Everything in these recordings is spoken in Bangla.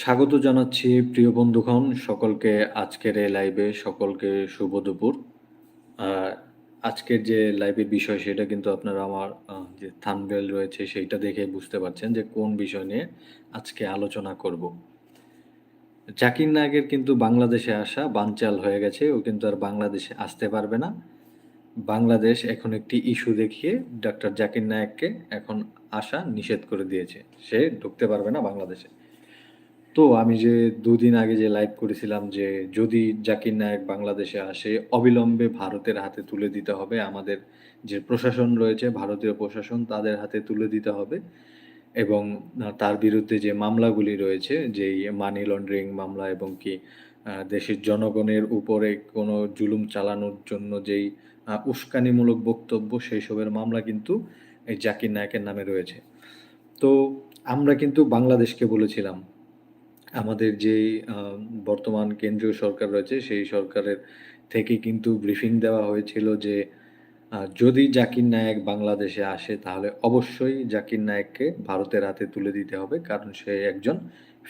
স্বাগত জানাচ্ছি প্রিয় বন্ধুগণ, সকলকে আজকের এই লাইভে সকলকে শুভ দুপুর। আজকের যে লাইভের বিষয় সেটা কিন্তু আপনারা আমার যে থানবেল রয়েছে সেইটা দেখে বুঝতে পারছেন যে কোন বিষয় নিয়ে আজকে আলোচনা করব। জাকির নায়কের কিন্তু বাংলাদেশে আসা বানচাল হয়ে গেছে, ও কিন্তু আর বাংলাদেশে আসতে পারবে না। বাংলাদেশ এখন একটি ইস্যু দেখিয়ে ডক্টর জাকির নায়েককে এখন আসা নিষেধ করে দিয়েছে। সে ঢুকতে পারবে না বাংলাদেশে। তো আমি যে দুদিন আগে যে লাইভ করেছিলাম যে যদি জাকির নায়ক বাংলাদেশে আসে, অবিলম্বে ভারতের হাতে তুলে দিতে হবে। আমাদের যে প্রশাসন রয়েছে, ভারতীয় প্রশাসন তাদের হাতে তুলে দিতে হবে। এবং তার বিরুদ্ধে যে মামলাগুলি রয়েছে, যেই মানি লন্ডারিং মামলা এবং কি দেশের জনগণের উপরে কোনো জুলুম চালানোর জন্য যেই উস্কানিমূলক বক্তব্য সেই সবের মামলা কিন্তু এই জাকির নায়কের নামে রয়েছে। তো আমরা কিন্তু বাংলাদেশকে বলেছিলাম আমাদের যে বর্তমান কেন্দ্রীয় সরকার রয়েছে, সেই সরকারের থেকে কিন্তু ব্রিফিং দেওয়া হয়েছিল যে যদি জাকির নায়েক বাংলাদেশে আসে, তাহলে অবশ্যই জাকির নায়েককে ভারতের হাতে তুলে দিতে হবে, কারণ সে একজন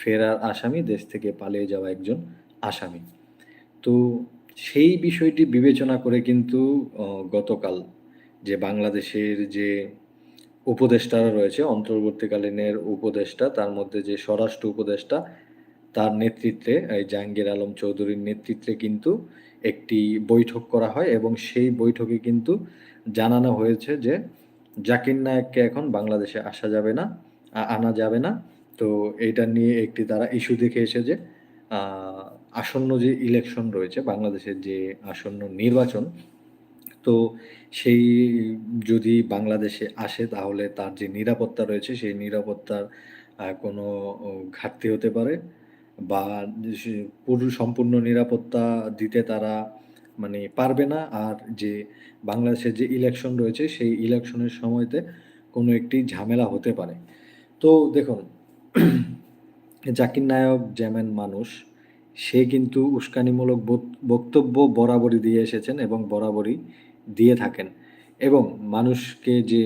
ফেরার আসামি, দেশ থেকে পালিয়ে যাওয়া একজন আসামি। তো সেই বিষয়টি বিবেচনা করে কিন্তু গতকাল যে বাংলাদেশের যে উপদেষ্টারা রয়েছে, অন্তর্বর্তীকালীনের উপদেষ্টা, তার মধ্যে যে স্বরাষ্ট্র উপদেষ্টা তার নেতৃত্বে, এই জাহাঙ্গীর আলম চৌধুরীর নেতৃত্বে কিন্তু একটি বৈঠক করা হয় এবং সেই বৈঠকে কিন্তু জানানো হয়েছে যে জাকির নায়েককে এখন বাংলাদেশে আসা যাবে না আনা যাবে না। তো এটা নিয়ে একটি তারা ইস্যু দেখে এসে যে আসন্ন যে ইলেকশন রয়েছে, বাংলাদেশের যে আসন্ন নির্বাচন, তো সেই যদি বাংলাদেশে আসে তাহলে তার যে নিরাপত্তা রয়েছে, সেই নিরাপত্তার কোনো ঘাটতি হতে পারে। বা সম্পূর্ণ নিরাপত্তা দিতে তারা মানে পারবে না। আর যে বাংলাদেশের যে ইলেকশন রয়েছে, সেই ইলেকশনের সময়তে কোনো একটি ঝামেলা হতে পারে। তো দেখুন, জাকির নায়ক যেমন মানুষ, সে কিন্তু উস্কানিমূলক বক- বক্তব্য বরাবরই দিয়ে এসেছেন এবং বরাবরই দিয়ে থাকেন। এবং মানুষকে যে,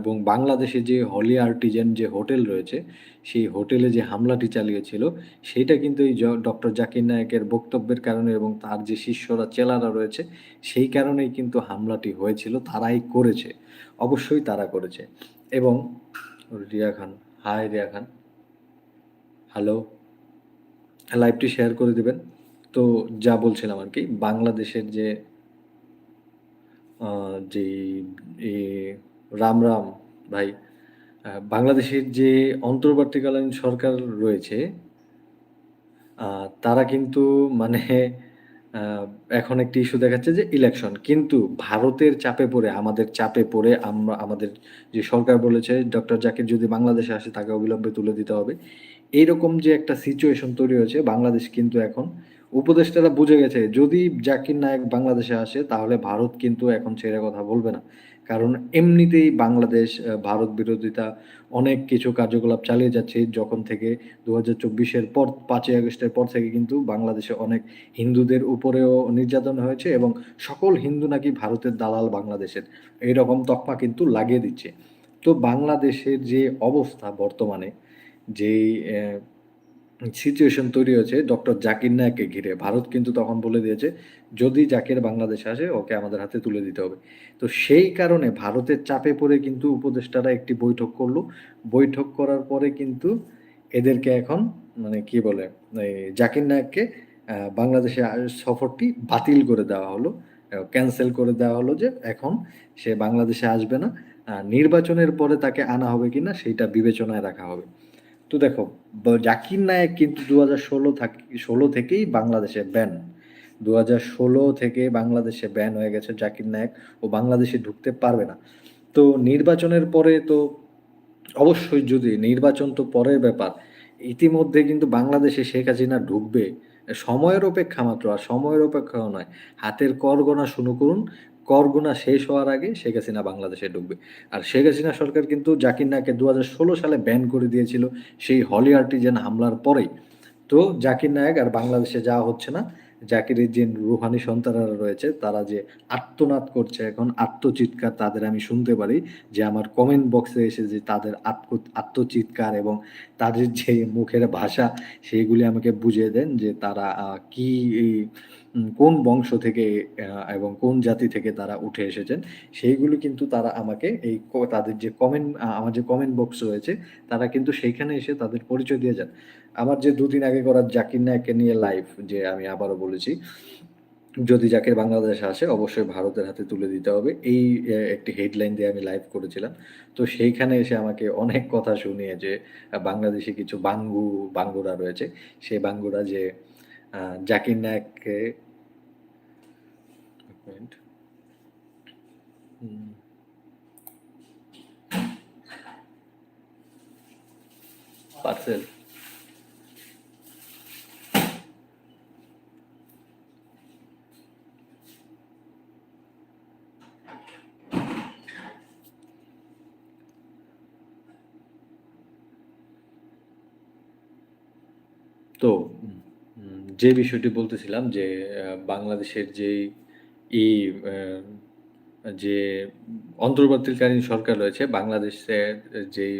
এবং বাংলাদেশে যে হলি আর্টিজেন যে হোটেল রয়েছে, সেই হোটেলে যে হামলাটি চালিয়েছিল সেইটা কিন্তু এই ডক্টর জাকির নায়কের বক্তব্যের কারণে এবং তার যে শিষ্যরা, চেলারা রয়েছে, সেই কারণেই কিন্তু হামলাটি হয়েছিল, তারাই করেছে, অবশ্যই তারা করেছে। এবং রিয়া খান, হাই রিয়া খান, হ্যালো, লাইভটি শেয়ার করে দেবেন। তো যা বলছিলাম আর কি, বাংলাদেশের যে যে রাম রাম ভাই বাংলাদেশের যে অন্তর্বর্তীকালীন সরকার রয়েছে তারা কিন্তু মানে এখন একটি ইস্যু দেখাচ্ছে যে ইলেকশন কিন্তু ভারতের চাপে পড়ে, আমাদের চাপে পড়ে আমরা, আমাদের যে সরকার বলেছে ডক্টর জাকির যদি বাংলাদেশে আসে তাকে অবিলম্বে তুলে দিতে হবে। এইরকম যে একটা সিচুয়েশন তৈরি হয়েছে, বাংলাদেশ কিন্তু এখন উপদেষ্টারা বুঝে গেছে, যদি জাকির নায়ক বাংলাদেশে আসে, তাহলে ভারত কিন্তু এখন ছেড়ে কথা বলবে না। কারণ এমনিতেই বাংলাদেশ ভারত বিরোধিতা অনেক কিছু কার্যকলাপ চালিয়ে যাচ্ছে, যখন থেকে দু হাজার চব্বিশের পর, পাঁচই আগস্টের পর থেকে কিন্তু বাংলাদেশে অনেক হিন্দুদের উপরেও নির্যাতন হয়েছে এবং সকল হিন্দু নাকি ভারতের দালাল বাংলাদেশের। এইরকম তকমা কিন্তু লাগিয়ে দিচ্ছে। তো বাংলাদেশের যে অবস্থা বর্তমানে, যেই সিচুয়েশন তৈরি হয়েছে ডক্টর জাকির নায়ককে ঘিরে। ভারত কিন্তু তখন বলে দিয়েছে, যদি জাকির বাংলাদেশে আসে, ওকে আমাদের হাতে তুলে দিতে হবে। তো সেই কারণে ভারতের চাপে পড়ে কিন্তু উপদেষ্টারা একটি বৈঠক করল। বৈঠক করার পরে কিন্তু এদেরকে এখন মানে কি বলে জাকির নায়ককে বাংলাদেশে সফরটি বাতিল করে দেওয়া হলো। ক্যান্সেল করে দেওয়া হলো যে এখন সে বাংলাদেশে আসবে না। নির্বাচনের পরে তাকে আনা হবে কিনা, সেইটা বিবেচনায় রাখা হবে। তো দেখো জাকির নায়েক কিন্তু দু হাজার ষোলো থাকি, ষোলো থেকেই বাংলাদেশে ব্যান দু হাজার ষোলো থেকে বাংলাদেশে ব্যান হয়ে গেছে জাকির নায়েক ও বাংলাদেশে ঢুকতে পারবে না। তো নির্বাচনের পরে তো অবশ্যই যদি নির্বাচন তো পরের ব্যাপার, ইতিমধ্যে কিন্তু বাংলাদেশে শেখ হাসিনা ঢুকবে। সময়ের অপেক্ষা মাত্র, আর সময়ের অপেক্ষাও নয়। হাতের কর গোনা শুরু করুন কর গোনা শেষ হওয়ার আগে শেখ হাসিনা বাংলাদেশে ঢুকবে। আর শেখ হাসিনা সরকার কিন্তু জাকির নাকে দু হাজার ষোলো সালে ব্যান করে দিয়েছিল সেই হলি আর্টিজেন হামলার পরেই। তো জাকির নায়ক আর বাংলাদেশে যাওয়া হচ্ছে না। জাকিরের যে রুহানি সন্তানরা রয়েছে, তারা যে আত্মনাদ করছে এখন, আত্মচিৎকার তাদের আমি শুনতে পারি যে আমার কমেন্ট বক্সে এসে যে তাদের আত্ম, আত্মচিৎকার এবং তাদের যে মুখের ভাষা, সেইগুলি আমাকে বুঝিয়ে দেন যে তারা কি কোন বংশ থেকে এবং কোন জাতি থেকে তারা উঠে এসেছেন, সেইগুলি কিন্তু তারা আমাকে এই তাদের যে কমেন্ট আমার যে কমেন্ট বক্স রয়েছে, তারা কিন্তু সেইখানে এসে তাদের পরিচয় দিয়ে যান। আমার যে দুদিন আগে করা জাকির নায়ককে নিয়ে লাইভ যে আমি আবারও বলেছি, যদি জাকির বাংলাদেশে আসে, অবশ্যই ভারতের হাতে তুলে দিতে হবে। এই একটি হেডলাইন দিয়ে আমি লাইভ করেছিলাম। তো সেইখানে এসে আমাকে অনেক কথা শুনিয়ে যে বাংলাদেশে কিছু বাঙ্গু, বাঙ্গুরা রয়েছে। সেই বাঙ্গুরা যে জাকির নায়ককে পার্সেল তো যে বিষয়টি বলতেছিলাম যে বাংলাদেশের যেই ই যে অন্তর্বর্তীকালীন সরকার রয়েছে, বাংলাদেশের যেই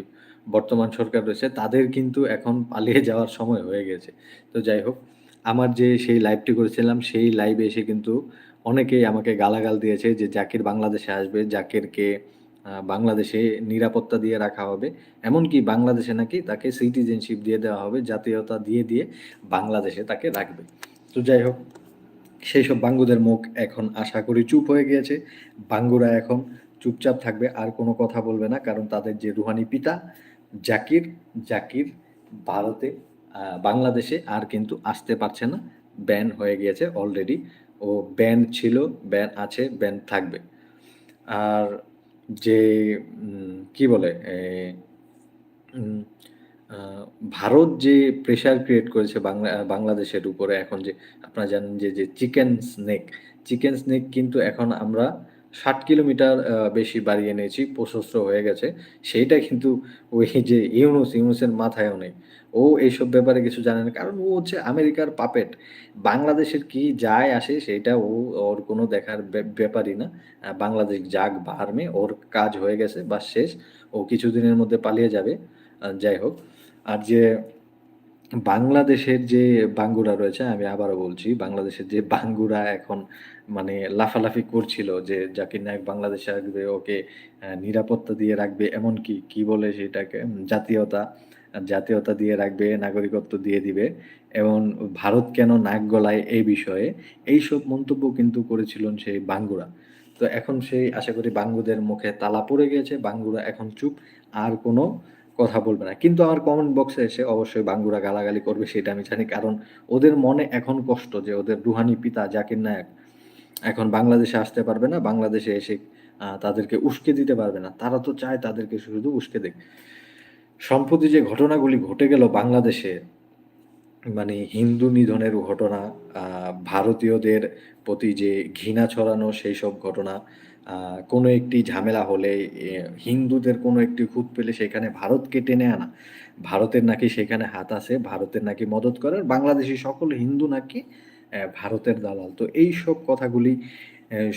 বর্তমান সরকার রয়েছে, তাদের কিন্তু এখন পালিয়ে যাওয়ার সময় হয়ে গেছে। তো যাই হোক, আমার যে সেই লাইভটি করেছিলাম, সেই লাইভে এসে কিন্তু অনেকেই আমাকে গালাগাল দিয়েছে যে, জাকির বাংলাদেশে আসবে, জাকিরকে বাংলাদেশে নিরাপত্তা দিয়ে রাখা হবে। এমনকি বাংলাদেশে নাকি তাকে সিটিজেনশিপ দিয়ে দেওয়া হবে, জাতীয়তা দিয়ে দিয়ে বাংলাদেশে তাকে রাখবে। তো যাই হোক সেই সব বাঙ্গুদের মুখ এখন আশা করি চুপ হয়ে গিয়েছে। বাঙ্গুরা এখন চুপচাপ থাকবে, আর কোনো কথা বলবে না, কারণ তাদের যে রুহানি পিতা, জাকির জাকির ভারতে বাংলাদেশে আর কিন্তু আসতে পারছে না। ব্যান হয়ে গিয়েছে অলরেডি ও ব্যান ছিল, ব্যান আছে, ব্যান থাকবে। আর যে কি বলে ভারত যে প্রেশার ক্রিয়েট করেছে বাংলা, বাংলাদেশের উপরে এখন যে, আপনারা জানেন যে যে চিকেন স্নেক চিকেন স্নেক কিন্তু এখন আমরা ষাট কিলোমিটার বেশি বাড়িয়ে নিয়েছি, প্রশস্ত হয়ে গেছে। সেইটা কিন্তু ওই যে ইউনুস, ইউনুসের মাথায়ও নেই। ও এইসব ব্যাপারে কিছু জানে না। কারণ ও হচ্ছে আমেরিকার পাপেট। বাংলাদেশের কি যায় আসে সেটা ও, ওর কোনো দেখার ব্যাপারই না। বাংলাদেশ যাক বাহারমে ওর কাজ হয়ে গেছে বা শেষ। ও কিছুদিনের মধ্যে পালিয়ে যাবে। যাই হোক। আর যে বাংলাদেশের যে বাঙ্গুরা রয়েছে, আমি আবারও বলছি, বাংলাদেশের যে বাঙ্গুরা এখন মানে লাফালাফি করছিল যে জাকির নায়ক বাংলাদেশে আসবে, ওকে নিরাপত্তা দিয়ে রাখবে, এমনকি কি বলে সেটাকে জাতীয়তা জাতীয়তা দিয়ে রাখবে, নাগরিকত্ব দিয়ে দিবে, এবং ভারত কেন নাক গলায় এই বিষয়ে এইসব মন্তব্য কিন্তু করেছিলেন সেই বাঙ্গুরা। তো এখন সেই আশা করি বাঙ্গুদের মুখে তালা পড়ে গেছে, বাঙ্গুরা এখন চুপ, আর কোনো কথা বলবে না। কিন্তু আমার কমেন্ট বক্সে এসে অবশ্যই বাঙ্গুরা গালাগালি করবে, সেটা আমি জানি। কারণ ওদের মনে এখন কষ্ট যে ওদের রুহানি পিতা জাকির নায়ক এখন বাংলাদেশে আসতে পারবে না, বাংলাদেশে এসে তাদেরকে উস্কে দিতে পারবে না। তারা তো চায় তাদেরকে শুধু উস্কে দেখ সম্প্রতি যে ঘটনাগুলি ঘটে গেল বাংলাদেশে মানে হিন্দু নিধনের ঘটনা ভারতীয়দের প্রতি যে ঘৃণা ছড়ানো, সেই সব ঘটনা কোনো একটি ঝামেলা হলে হিন্দুদের কোনো একটি খুঁত পেলে সেখানে ভারতকে টেনে আনা। ভারতের নাকি সেখানে হাত আছে, ভারতের নাকি মদত করে বাংলাদেশি সকল হিন্দু নাকি ভারতের দালাল। তো এই সব কথাগুলি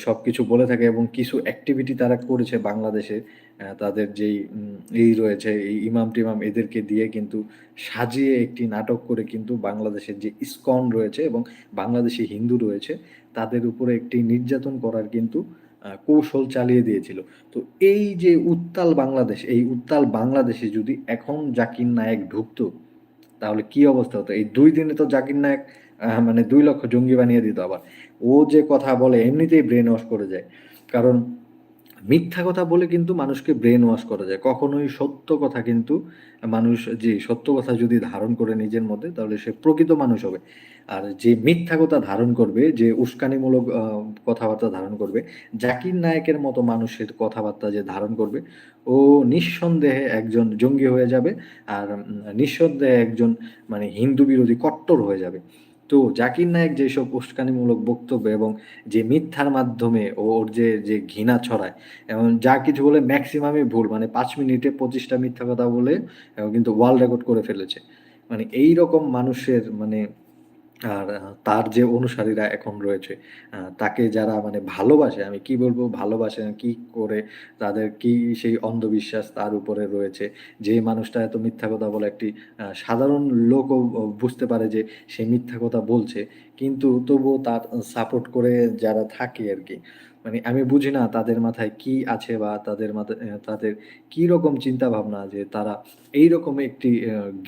সব কিছু বলে থাকে এবং কিছু অ্যাক্টিভিটি তারা করেছে বাংলাদেশে তাদের যেই এই রয়েছে, এই ইমাম টিমাম এদেরকে দিয়ে কিন্তু সাজিয়ে একটি নাটক করে কিন্তু বাংলাদেশের যে ইস্কন রয়েছে এবং বাংলাদেশি হিন্দু রয়েছে, তাদের উপরে একটি নির্যাতন করার কিন্তু কৌশল চালিয়ে দিয়েছিল। তো এই যে উত্তাল বাংলাদেশ, এই উত্তাল বাংলাদেশে যদি এখন জাকির নায়ক ঢুকতো, তাহলে কি অবস্থা হতো? এই দুই দিনে তো জাকির নায়ক মানে দুই লক্ষ জঙ্গি বানিয়ে দিত আবার। ও যে কথা বলে, এমনিতেই ব্রেন ওয়াশ করে যায়। কারণ মিথ্যা কথা বলে কিন্তু মানুষকে ব্রেন ওয়াশ করা যায়। কখনোই সত্য কথা কিন্তু মানুষ যে সত্য কথা যদি ধারণ করে নিজের মধ্যে, তাহলে সে প্রকৃত মানুষ হবে। আর যে মিথ্যা কথা ধারণ করবে, যে উস্কানিমূলক কথাবার্তা ধারণ করবে, জাকির নায়কের মতো মানুষের কথাবার্তা যে ধারণ করবে, ও নিঃসন্দেহে একজন জঙ্গি হয়ে যাবে, আর নিঃসন্দেহে একজন মানে হিন্দু বিরোধী কট্টর হয়ে যাবে। তো জাকির নায়ক যেসব উস্কানিমূলক বক্তব্য এবং যে মিথ্যার মাধ্যমে ওর যে যে ঘৃণা ছড়ায়, এবং যা কিছু বলে ম্যাক্সিমামই ভুল মানে পাঁচ মিনিটে পঁচিশটা মিথ্যা কথা বলে কিন্তু ওয়ার্ল্ড রেকর্ড করে ফেলেছে। মানে এই রকম মানুষের মানে আর তার যে অনুসারীরা এখন রয়েছে, তাকে যারা মানে ভালোবাসে, আমি কি বলব ভালোবাসে, কি করে তাদের কি সেই অন্ধবিশ্বাস তার উপরে রয়েছে। যে মানুষটা এত মিথ্যা কথা বলে একটি সাধারণ লোকও বুঝতে পারে যে সে মিথ্যা কথা বলছে। কিন্তু তবুও তার সাপোর্ট করে যারা থাকে আরকি। মানে আমি বুঝি না তাদের মাথায় কি আছে বা তাদের মাথায় তাদের কি রকম চিন্তা ভাবনা যে তারা এই রকম একটি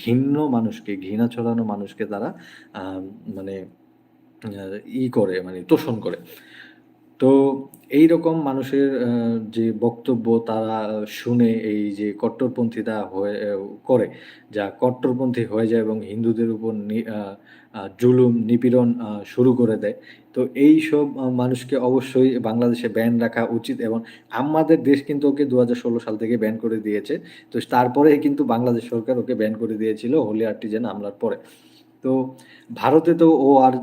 ঘিন্ন মানুষকে, ঘৃণা ছড়ানো মানুষকে তারা মানে ই করে মানে তোষণ করে। তো এই রকম মানুষের যে বক্তব্য তারা শুনে এই যে কট্টরপন্থীরা হয়ে করে, যা কট্টরপন্থী হয়ে যায় এবং হিন্দুদের উপর জুলুম, নিপীড়ন শুরু করে দেয়। তো এই সব মানুষকে অবশ্যই বাংলাদেশে ব্যান রাখা উচিত এবং আমাদের দেশ কিন্তু ওকে দু হাজার ষোলো সাল থেকে ব্যান করে দিয়েছে। তো তারপরে কিন্তু বাংলাদেশ সরকার ওকে ব্যান করে দিয়েছিল হোলি আর্টিজেন হামলার পরে। তো ভারতে তো ও আর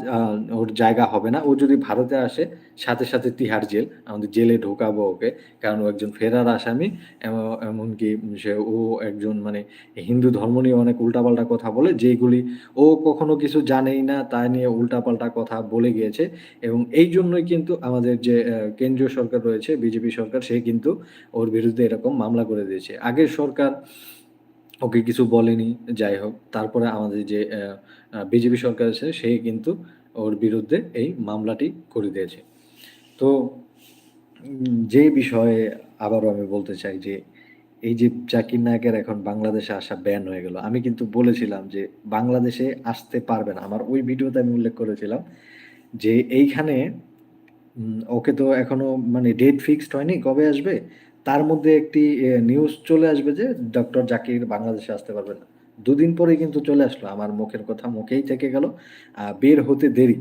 ওর জায়গা হবে না। ও যদি ভারতে আসে সাথে, সাথে তিহার জেল। আমাদের জেলে ঢোকাবো ওকে। কারণ ও একজন ফেরার আসামি। এম এমনকি সে ও একজন মানে হিন্দু ধর্ম নিয়ে অনেক উল্টাপাল্টা কথা বলে যেগুলি ও কখনো কিছু জানেই না তা নিয়ে উল্টাপাল্টা কথা বলে গিয়েছে এবং এই জন্যই কিন্তু আমাদের যে কেন্দ্রীয় সরকার রয়েছে বিজেপি সরকার সে কিন্তু ওর বিরুদ্ধে এরকম মামলা করে দিয়েছে। আগের সরকার ওকে কিছু বলেনি, যাই হোক। তারপরে আমাদের যে বিজেপি সরকার আছে সে কিন্তু ওর বিরুদ্ধে এই মামলাটি করে দিয়েছে। তো যে বিষয়ে আবারও আমি বলতে চাই যে, এই যে জাকির নায়কের এখন বাংলাদেশে আসা ব্যান হয়ে গেল। আমি কিন্তু বলেছিলাম যে বাংলাদেশে আসতে পারবে না। আমার ওই ভিডিওতে আমি উল্লেখ করেছিলাম যে এইখানে ওকে তো এখনও মানে ডেট ফিক্সড হয়নি কবে আসবে। তার মধ্যে একটি নিউজ চলে আসবে যে ডক্টর জাকির বাংলাদেশে আসতে পারবে না। দুদিন পরেই কিন্তু চলে আসলো। আমার মুখের কথা মুখেই থেকে গেল। বের হতে দেরি।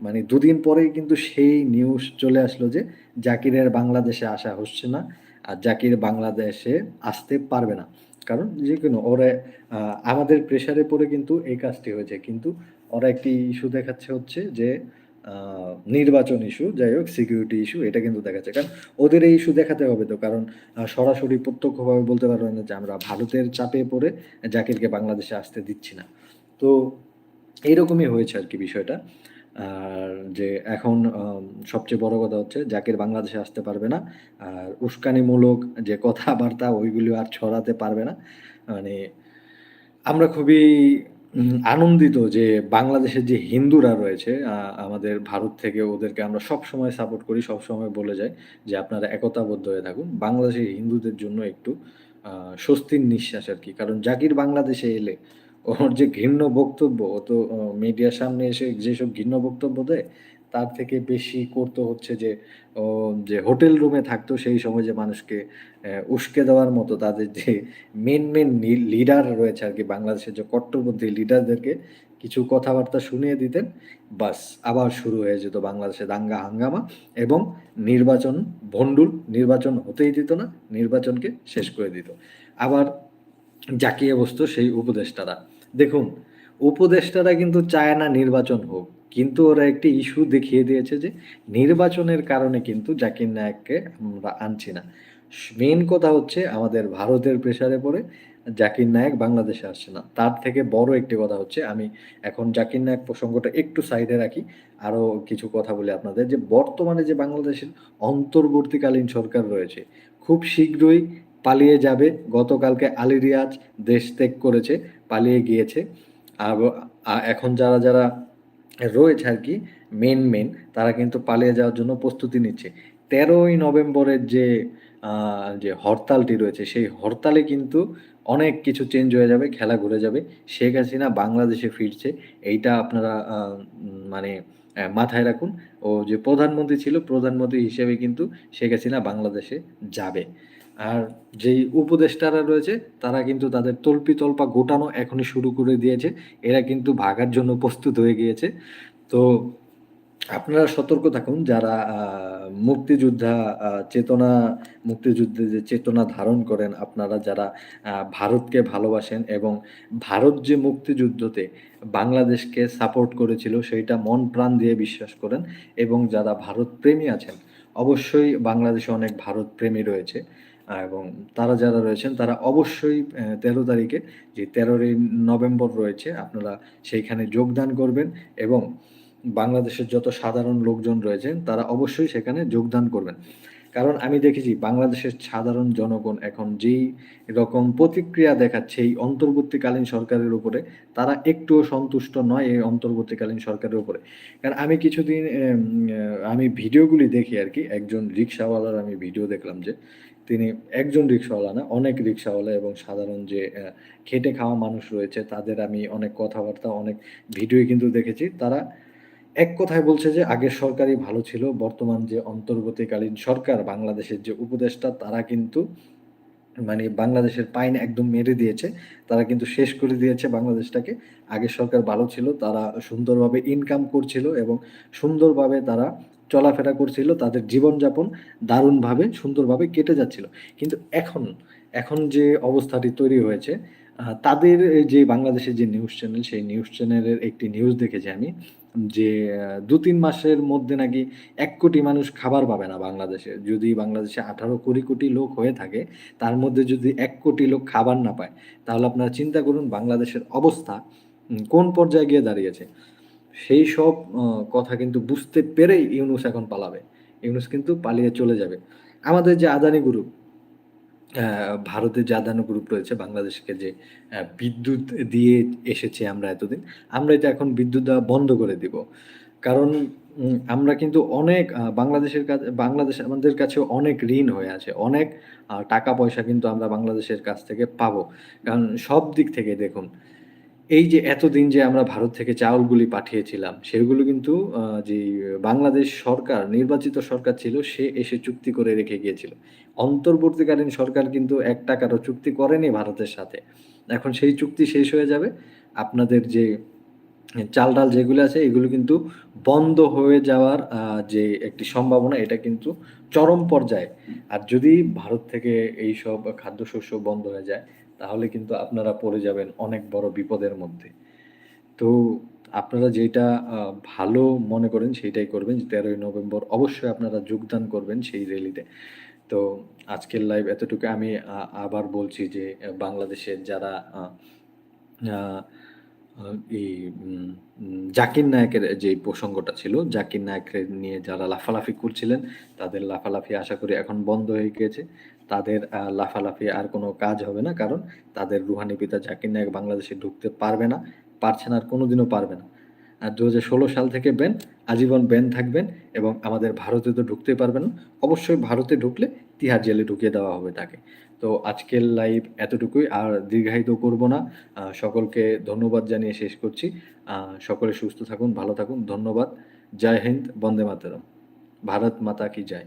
মানে দুদিন পরেই কিন্তু সেই নিউজ চলে আসলো যে জাকিরের বাংলাদেশে আসা হচ্ছে না। আর জাকির বাংলাদেশে আসতে পারবে না। কারণ যেকোনো ওরে, আ, আমাদের প্রেশারে পড়ে কিন্তু এই কাজটি হয়েছে। কিন্তু ওরা একটি ইস্যু দেখাচ্ছে হচ্ছে যে নির্বাচন ইস্যু, যাই হোক সিকিউরিটি ইস্যু এটা কিন্তু দেখাচ্ছে। কারণ ওদের এই ইস্যু দেখাতে হবে তো। কারণ সরাসরি প্রত্যক্ষভাবে বলতে পারবে না যে আমরা ভারতের চাপে পড়ে জাকিরকে বাংলাদেশে আসতে দিচ্ছি না। তো এইরকমই হয়েছে আর কি বিষয়টা। আর যে এখন সবচেয়ে বড় কথা হচ্ছে জাকির বাংলাদেশে আসতে পারবে না। আর উস্কানিমূলক যে কথাবার্তা ওইগুলিও আর ছড়াতে পারবে না। মানে আমরা খুবই আনন্দিত যে বাংলাদেশের যে হিন্দুরা রয়েছে আমাদের ভারত থেকে ওদেরকে আমরা সব সময় সাপোর্ট করি, সব সময় বলে যাই যে আপনারা একতাবদ্ধ হয়ে থাকুন। বাংলাদেশের হিন্দুদের জন্য একটু স্বস্তির নিঃশ্বাস আর কি কারণ জাকির বাংলাদেশে এলে ওর যে ঘৃণ্য বক্তব্য ও তো মিডিয়ার সামনে এসে যেসব ঘৃণ্য বক্তব্য দেয়, তার থেকে বেশি করতো হচ্ছে যে যে হোটেল রুমে থাকতো সেই সময় যে মানুষকে উস্কে দেওয়ার মতো তাদের যে মেন মেন লিডার রয়েছে আর কি বাংলাদেশের যে কট্টরপন্থী লিডারদেরকে কিছু কথাবার্তা শুনিয়ে দিতেন। বাস, আবার শুরু হয়ে যেত বাংলাদেশে দাঙ্গা হাঙ্গামা এবং নির্বাচন, ভণ্ডুল নির্বাচন হতেই দিত না। নির্বাচনকে শেষ করে দিত। আবার জাকিয়ে বসতো সেই উপদেষ্টারা। দেখুন, উপদেষ্টারা কিন্তু চায় না নির্বাচন হোক। কিন্তু ওরা একটি ইস্যু দেখিয়ে দিয়েছে যে নির্বাচনের কারণে কিন্তু জাকির নায়েককে আমরা আনছি না। মেন কথা হচ্ছে আমাদের ভারতের প্রেশারে পড়ে জাকির নায়েক বাংলাদেশে আসছে না। তার থেকে বড় একটি কথা হচ্ছে আমি এখন জাকির নায়ক প্রসঙ্গটা একটু সাইডে রাখি। আরও কিছু কথা বলি আপনাদের যে বর্তমানে যে বাংলাদেশের অন্তর্বর্তীকালীন সরকার রয়েছে, খুব শীঘ্রই পালিয়ে যাবে। গতকালকে আলী রিয়াজ দেশ ত্যাগ করেছে, পালিয়ে গিয়েছে। আব আ এখন যারা, যারা রয়েছে আর কি মেন মেন তারা কিন্তু পালিয়ে যাওয়ার জন্য প্রস্তুতি নিচ্ছে। ১৩ই নভেম্বরের যে যে হরতালটি রয়েছে সেই হরতালে কিন্তু অনেক কিছু চেঞ্জ হয়ে যাবে, খেলা ঘুরে যাবে। শেখ হাসিনা বাংলাদেশে ফিরছে। এইটা আপনারা মানে মাথায় রাখুন। ও যে প্রধানমন্ত্রী ছিল, প্রধানমন্ত্রী হিসেবে কিন্তু শেখ হাসিনা বাংলাদেশে যাবে। আর যেই উপদেষ্টারা রয়েছে তারা কিন্তু তাদের তল্পিতল্পা গোটানো এখনই শুরু করে দিয়েছে। এরা কিন্তু ভাগার জন্য প্রস্তুত হয়ে গিয়েছে। তো আপনারা সতর্ক থাকুন যারা মুক্তিযোদ্ধা চেতনা মুক্তিযুদ্ধে যে চেতনা ধারণ করেন, আপনারা যারা ভারতকে ভালোবাসেন এবং ভারত যে মুক্তিযুদ্ধতে বাংলাদেশকে সাপোর্ট করেছিল সেইটা মন প্রাণ দিয়ে বিশ্বাস করেন এবং যারা ভারতপ্রেমী আছেন, অবশ্যই বাংলাদেশে অনেক ভারতপ্রেমী রয়েছে। এবং তারা যারা রয়েছেন তারা অবশ্যই তেরো তারিখে যে ১৩ই নভেম্বর রয়েছে আপনারা সেইখানে যোগদান করবেন এবং বাংলাদেশের যত সাধারণ লোকজন রয়েছেন তারা অবশ্যই সেখানে যোগদান করবেন। কারণ আমি দেখেছি বাংলাদেশের সাধারণ জনগণ এখন যেই রকম প্রতিক্রিয়া দেখাচ্ছে এই অন্তর্বর্তীকালীন সরকারের উপরে, তারা একটুও সন্তুষ্ট নয় এই অন্তর্বর্তীকালীন সরকারের উপরে। কারণ আমি কিছুদিন আমি ভিডিওগুলি দেখি আর কি একজন রিক্সাওয়ালার আমি ভিডিও দেখলাম যে, তিনি একজন রিক্সাওয়ালা না, অনেক রিক্সাওয়ালা এবং সাধারণ যে খেটে খাওয়া মানুষ রয়েছে তাদের আমি অনেক কথাবার্তা, অনেক ভিডিওই কিন্তু দেখেছি। তারা এক কথায় বলছে যে, "আগের সরকারই ভালো ছিল। বর্তমান যে অন্তর্বর্তীকালীন সরকার, বাংলাদেশের যে উপদেষ্টা তারা কিন্তু মানে বাংলাদেশের পাইন একদম মেরে দিয়েছে। তারা কিন্তু শেষ করে দিয়েছে বাংলাদেশটাকে। আগের সরকার ভালো ছিল। তারা সুন্দরভাবে ইনকাম করছিল এবং সুন্দরভাবে তারা চলাফেরা করছিল। তাদের জীবনযাপন দারুণভাবে সুন্দরভাবে কেটে যাচ্ছিল। কিন্তু এখন, এখন যে অবস্থাটি তৈরি হয়েছে, তাদের যে বাংলাদেশের যে নিউজ চ্যানেল, সেই নিউজ চ্যানেলের একটি নিউজ দেখেছি আমি যে, দু ২-৩ মাসের মধ্যে নাকি এক কোটি মানুষ খাবার পাবে না বাংলাদেশে। যদি বাংলাদেশে ১৮ কোটি, কোটি লোক হয়ে থাকে, তার মধ্যে যদি এক কোটি লোক খাবার না পায়, তাহলে আপনারা চিন্তা করুন বাংলাদেশের অবস্থা কোন পর্যায়ে গিয়ে দাঁড়িয়েছে। সেইসব সব কথা কিন্তু বুঝতে পেরেই ইউনূস এখন পালাবে। ইউনূস কিন্তু পালিয়ে চলে যাবে। আমাদের যে আদানি গ্রুপ, ভারতের যে আদানি গ্রুপ রয়েছে বাংলাদেশকে যে বিদ্যুৎ দিয়ে এসেছে আমরা এতদিন, আমরা এটা এখন বিদ্যুৎ দেওয়া বন্ধ করে দিব। কারণ আমরা কিন্তু অনেক বাংলাদেশের কাছে বাংলাদেশ আমাদের কাছে অনেক ঋণ হয়ে আছে। অনেক টাকা-পয়সা কিন্তু আমরা বাংলাদেশের কাছ থেকে পাবো। কারণ সব দিক থেকে দেখুন, এই যে এতদিন যে আমরা ভারত থেকে চাউলগুলি পাঠিয়েছিলাম, সেগুলো কিন্তু যেই বাংলাদেশ সরকার, নির্বাচিত সরকার ছিল, সে এসে চুক্তি করে রেখে গিয়েছিল। অন্তর্বর্তীকালীন সরকার কিন্তু ৳১ ও চুক্তি করেনি ভারতের সাথে। এখন সেই চুক্তি শেষ হয়ে যাবে। আপনাদের যে চাল-ডাল যেগুলো আছে, এগুলো কিন্তু বন্ধ হয়ে যাওয়ার যে একটি সম্ভাবনা, এটা কিন্তু চরম পর্যায়ে। আর যদি ভারত থেকে এইসব খাদ্যশস্য বন্ধ হয়ে যায়, তাহলে কিন্তু আপনারা পড়ে যাবেন অনেক বড় বিপদের মধ্যে। তো আপনারা যেটা ভালো মনে করেন সেইটাই করবেন। ১৩ই নভেম্বর অবশ্যই আপনারা যোগদান করবেন সেই র্যালিতে তো আজকের লাইভ এতটুকু। আমি আবার বলছি যে, বাংলাদেশের যারা এই জাকির নায়কের যেই প্রসঙ্গটা ছিল, জাকির নায়কের নিয়ে যারা লাফালাফি করছিলেন, তাদের লাফালাফি আশা করি এখন বন্ধ হয়ে গিয়েছে। তাদের লাফালাফি আর কোনো কাজ হবে না। কারণ তাদের রুহানি পিতা জাকির নায়েক বাংলাদেশে ঢুকতে পারবে না, পারছে না আর কোনোদিনও পারবে না। আর ২০১৬ সাল থেকে ব্যান, আজীবন ব্যান থাকবেন এবং আমাদের ভারতে তো পারবেন না। অবশ্যই ভারতে ঢুকলে তিহার জেলে ঢুকিয়ে দেওয়া হবে তাকে। তো আজকের লাইভ এতটুকুই। আর দীর্ঘায়িত করব না। সকলকে ধন্যবাদ জানিয়ে শেষ করছি। সকলে সুস্থ থাকুন, ভালো থাকুন। ধন্যবাদ। জয় হিন্দ, বন্দে মাতরম। ভারত মাতা কি জয়।